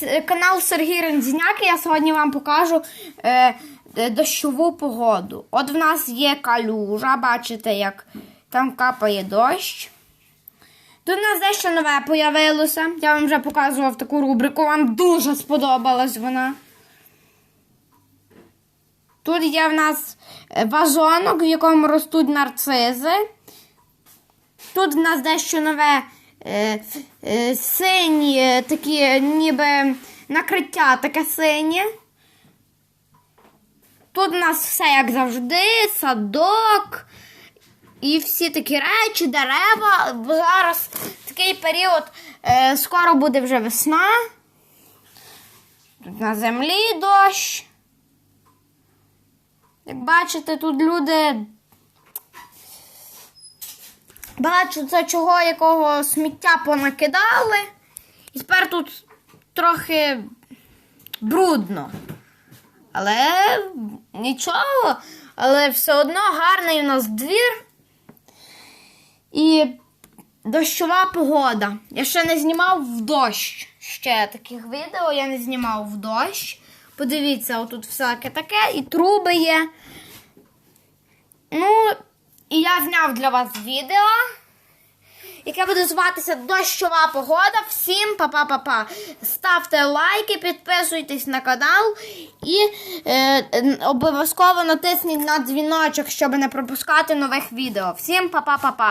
с- канал Сергій Рензіняк. і Я сьогодні вам покажу е, е, дощову погоду. От в нас є калюжа, бачите, як там капає дощ. Тут в нас дещо нове появилося. Я вам вже показував таку рубрику. Вам дуже сподобалась вона. Тут є в нас е, вазонок, в якому ростуть нарцизи. Тут в нас дещо нове е, е, сині, е, такі ніби накриття таке синє. Тут у нас все як завжди, садок і всі такі речі, дерева. Зараз такий період, е, скоро буде вже весна. Тут на землі дощ. Як бачите, тут люди. Бачу, це чого якого сміття понакидали. І тепер тут трохи брудно. Але нічого. Але все одно гарний у нас двір. І дощова погода. Я ще не знімав в дощ. Ще таких відео я не знімав в дощ. Подивіться, отут всяке таке, і труби є. І я зняв для вас відео, яке буде зватися Дощова погода. Всім па-па-па-па. Ставте лайки, підписуйтесь на канал і е, обов'язково натисніть на дзвіночок, щоб не пропускати нових відео. Всім па-па-па-па.